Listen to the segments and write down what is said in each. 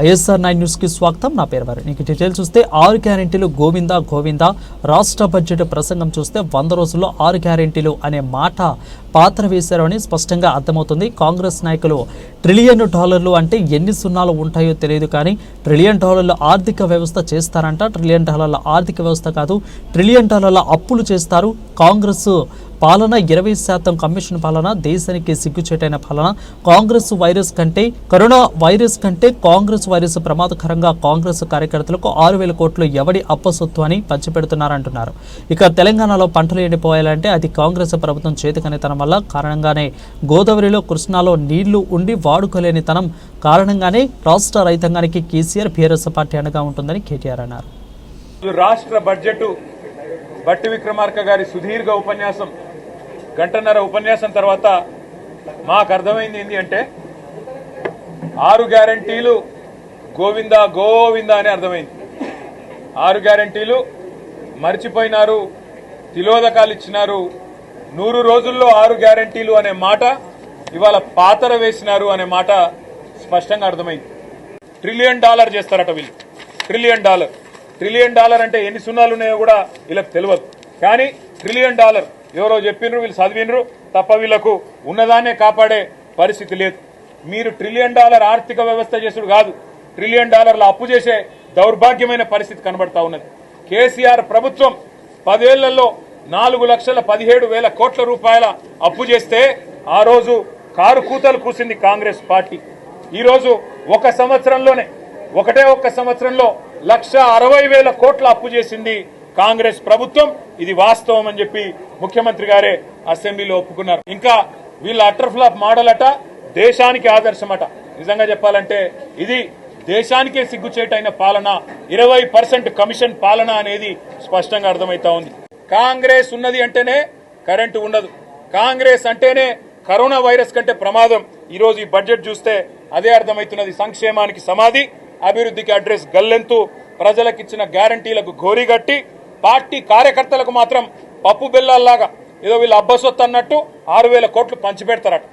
ISR nine న్యూస్కి స్వాగతం. నా పేరు వారు నీకు డీటెయిల్ చూస్తే ఆరు గ్యారెంటీలు గోవిందా గోవిందా. రాష్ట్ర బడ్జెట్ ప్రసంగం చూస్తే వంద రోజుల్లో ఆరు గ్యారెంటీలు అనే మాట పాత్ర వేశారని స్పష్టంగా అర్థమవుతుంది. కాంగ్రెస్ నాయకులు ట్రిలియన్ డాలర్లు అంటే ఎన్ని సున్నాలు ఉంటాయో తెలియదు కానీ ట్రిలియన్ డాలర్ల ఆర్థిక వ్యవస్థ చేస్తారంట. ట్రిలియన్ డాలర్ల ఆర్థిక వ్యవస్థ కాదు ట్రిలియన్ డాలర్ల అప్పులు చేస్తారు. కాంగ్రెస్ పాలన ఇరవై శాతం కమిషన్ పాలన దేశానికి సిగ్గుచేటైన పాలన. కాంగ్రెస్ వైరస్ కంటే కరోనా వైరస్ కంటే కాంగ్రెస్ వైరస్ ప్రమాదకరంగా కాంగ్రెస్ కార్యకర్తలకు ఆరు వేల కోట్లు ఎవడి అప్పసొత్తు అని పంచిపెడుతున్నారంటున్నారు. ఇక తెలంగాణలో పంటలు ఎండిపోయాలంటే అది కాంగ్రెస్ ప్రభుత్వం చేతికనితనం వల్ల కారణంగానే. గోదావరిలో కృష్ణాలో నీళ్ళు ఉండి వాడుకోలేనితనం కారణంగానే రాష్ట్ర రైతాంగానికి కేసీఆర్ బీఆర్ఎస్ పార్టీ అండగా ఉంటుందని కేటీఆర్ అన్నారు. రాష్ట్ర బడ్జెట్ బట్టి విక్రమార్క గారి సుదీర్ఘ ఉపన్యాసం గంటన్నర ఉపన్యాసం తర్వాత మాకు అర్థమైంది ఏంటి అంటే ఆరు గ్యారంటీలు గోవిందా గోవిందా అని అర్థమైంది. ఆరు గ్యారంటీలు మర్చిపోయినారు తిలోదకాలు ఇచ్చినారు నూరు రోజుల్లో ఆరు గ్యారంటీలు అనే మాట ఇవాళ పాతర వేసినారు అనే మాట స్పష్టంగా అర్థమైంది. ట్రిలియన్ డాలర్ చేస్తారట వీళ్ళు. Trillion dollar. ట్రిలియన్ డాలర్ అంటే ఎన్ని సున్నాలు ఉన్నాయో కూడా వీళ్ళకి తెలియదు కానీ ట్రిలియన్ డాలర్ ఎవరో చెప్పినరు వీళ్ళు చదివినరు తప్ప వీళ్ళకు ఉన్నదాన్నే కాపాడే పరిస్థితి లేదు. మీరు ట్రిలియన్ డాలర్ ఆర్థిక వ్యవస్థ చేసుడు కాదు ట్రిలియన్ డాలర్ల అప్పు చేసే దౌర్భాగ్యమైన పరిస్థితి కనబడతా ఉన్నది. కేసీఆర్ ప్రభుత్వం పదేళ్ళలో నాలుగు లక్షల పదిహేడు వేల కోట్ల రూపాయల అప్పు చేస్తే ఆ రోజు కారు కూతలు కూసింది కాంగ్రెస్ పార్టీ. ఈరోజు ఒక సంవత్సరంలోనే ఒకటే ఒక్క సంవత్సరంలో లక్ష అరవై వేల కోట్ల అప్పు చేసింది కాంగ్రెస్ ప్రభుత్వం ఇది వాస్తవం అని చెప్పి ముఖ్యమంత్రి గారే అసెంబ్లీలో ఒప్పుకున్నారు. ఇంకా వీళ్ళ అటర్ ఫ్లాప్ మోడల్ అట దేశానికి ఆదర్శమట. నిజంగా చెప్పాలంటే ఇది దేశానికే సిగ్గుచేటైన పాలన ఇరవై పర్సెంట్ కమిషన్ పాలన అనేది స్పష్టంగా అర్థమైతా ఉంది. కాంగ్రెస్ ఉన్నది అంటేనే కరెంటు ఉండదు. కాంగ్రెస్ అంటేనే కరోనా వైరస్ కంటే ప్రమాదం. ఈరోజు ఈ బడ్జెట్ చూస్తే అదే అర్థమవుతున్నది. సంక్షేమానికి సమాధి అభివృద్ధికి అడ్రస్ గల్లెంతు ప్రజలకు ఇచ్చిన గ్యారంటీలకు గోరీగట్టి పార్టీ కార్యకర్తలకు మాత్రం పప్పు బెల్లాల్లాగా ఏదో వీళ్ళు అబ్బసొత్తు అన్నట్టు ఆరు వేల కోట్లు పంచిపెడతారట.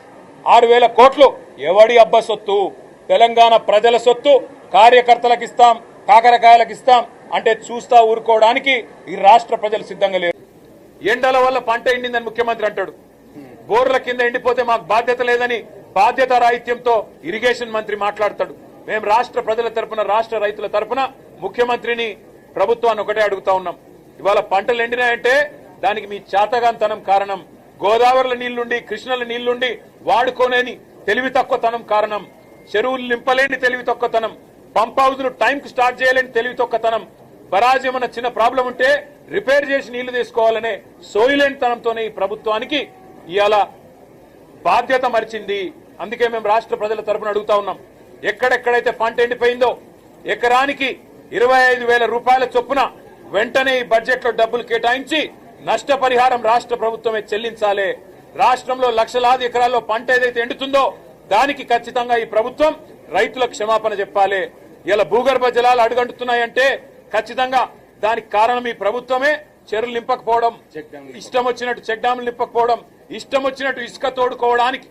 ఆరు వేల కోట్లు ఎవడి అబ్బసొత్తు? తెలంగాణ ప్రజల సొత్తు కార్యకర్తలకు ఇస్తాం కాకరకాయలకు ఇస్తాం అంటే చూస్తా ఊరుకోవడానికి ఈ రాష్ట్ర ప్రజలు సిద్ధంగా లేరు. ఎండల వల్ల పంట ఎండిందని ముఖ్యమంత్రి అంటాడు. బోర్ల కింద ఎండిపోతే మాకు బాధ్యత లేదని బాధ్యత రాహిత్యంతో ఇరిగేషన్ మంత్రి మాట్లాడతాడు. మేము రాష్ట్ర ప్రజల తరపున రాష్ట్ర రైతుల తరపున ముఖ్యమంత్రిని ప్రభుత్వాన్ని ఒకటే అడుగుతా ఉన్నాం. ఇవాళ పంటలు ఎండినాయంటే దానికి మీ చాతగాంతనం కారణం. గోదావరిల నీళ్ళుండి కృష్ణల నీళ్ళుండి వాడుకోలేని తెలివి తక్కువతనం కారణం. చెరువులు నింపలేని తెలివి తక్కువతనం. పంప్ హౌజ్లు టైంకి స్టార్ట్ చేయలేని తెలివి తక్కువతనం. బరాజ్ ఏమన్నా చిన్న ప్రాబ్లం ఉంటే రిపేర్ చేసి నీళ్ళు తీసుకోవాలనే సోయిలేనితనంతోనే ఈ ప్రభుత్వానికి ఇవాళ బాధ్యత మరిచింది. అందుకే మేము రాష్ట్ర ప్రజల తరపున అడుగుతా ఉన్నాం. ఎక్కడెక్కడైతే పంట ఎండిపోయిందో ఎకరానికి ఇరవై ఐదు వేల రూపాయల చొప్పున వెంటనే ఈ బడ్జెట్లో డబ్బులు కేటాయించి నష్టపరిహారం రాష్ట్ర ప్రభుత్వమే చెల్లించాలి. రాష్ట్రంలో లక్షలాది ఎకరాల్లో పంట ఏదైతే ఎండుతుందో దానికి ఖచ్చితంగా ఈ ప్రభుత్వం రైతులకు క్షమాపణ చెప్పాలి. ఇలా భూగర్భ జలాలు అడుగంటున్నాయంటే ఖచ్చితంగా దానికి కారణం ఈ ప్రభుత్వమే. చెరువులు నింపకపోవడం ఇష్టం వచ్చినట్టు చెక్ డ్యాములు నింపకపోవడం ఇష్టం వచ్చినట్టు ఇసుక తోడుకోవడానికి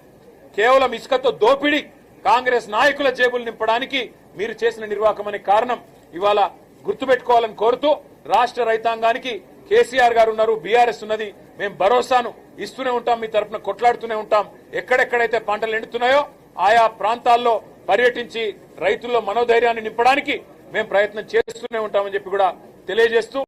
కేవలం ఇసుకతో దోపిడీ కాంగ్రెస్ నాయకుల జేబులు నింపడానికి మీరు చేసిన నిర్వాహకం అనే కారణం ఇవాళ గుర్తుపెట్టుకోవాలని కోరుతూ రాష్ట్ర రైతాంగానికి కేసీఆర్ గారు ఉన్నారు బీఆర్ఎస్ ఉన్నది. మేము భరోసాను ఇస్తూనే ఉంటాం మీ తరఫున కొట్లాడుతూనే ఉంటాం. ఎక్కడెక్కడైతే పంటలు ఎండుతున్నాయో ఆయా ప్రాంతాల్లో పర్యటించి రైతుల్లో మనోధైర్యాన్ని నింపడానికి మేము ప్రయత్నం చేస్తూనే ఉంటామని చెప్పి కూడా తెలియజేస్తూ